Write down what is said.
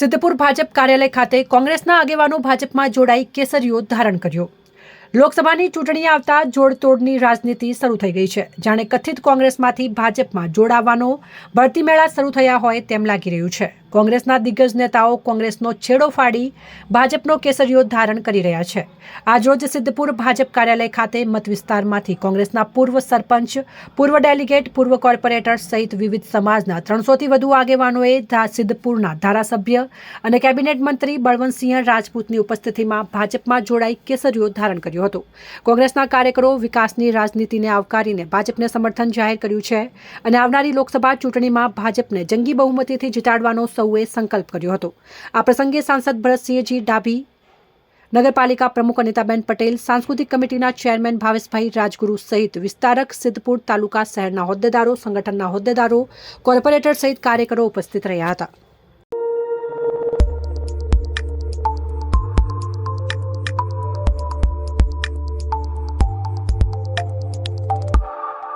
સિદ્ધપુર ભાજપ કાર્યાલય ખાતે કોંગ્રેસના આગેવાનો ભાજપમાં જોડાઈ કેસરીઓ ધારણ કર્યો. લોકસભાની ચૂંટણી આવતા જોડતોડની રાજનીતિ શરૂ થઈ ગઈ છે. જાણે કથિત કોંગ્રેસમાંથી ભાજપમાં જોડાવાનો, ભરતી મેળા શરૂ થયા હોય તેમ લાગી રહ્યું છે. કોંગ્રેસના દિગ્ગજ નેતાઓ કોંગ્રેસનો છેડો ફાડી ભાજપનો કેસરીઓ ધારણ કરી રહ્યા છે. આજરોજ સિદ્ધપુર ભાજપ કાર્યાલય ખાતે મત વિસ્તારમાંથી કોંગ્રેસના પૂર્વ સરપંચ, પૂર્વ ડેલિગેટ, પૂર્વ કોર્પોરેટર સહિત વિવિધ સમાજના ત્રણસોથી વધુ આગેવાનોએ સિદ્ધપુરના ધારાસભ્ય અને કેબિનેટ મંત્રી બળવંતસિંહ રાજપૂતની ઉપસ્થિતિમાં ભાજપમાં જોડાઈ કેસરીઓ ધારણ કર્યું હતું. કોંગ્રેસના કાર્યકરો વિકાસની રાજનીતિને આવકારીને ભાજપને સમર્થન જાહેર કર્યું છે અને આવનારી લોકસભા ચૂંટણીમાં ભાજપને જંગી બહુમતીથી જીતાડવાનો સૌએ સંકલ્પ કર્યો હતો. આ પ્રસંગે સાંસદ ભરતસિંહજી ડાભી, નગરપાલિકા પ્રમુખ અનિતાબેન પટેલ, સાંસ્કૃતિક કમિટીના ચેરમેન ભાવેશભાઈ રાજગુરુ સહિત વિસ્તારક સિદ્ધપુર તાલુકા શહેરના હોદ્દેદારો, સંગઠનના હોદ્દેદારો, કોર્પોરેટર સહિત કાર્યકરો ઉપસ્થિત રહ્યા હતા.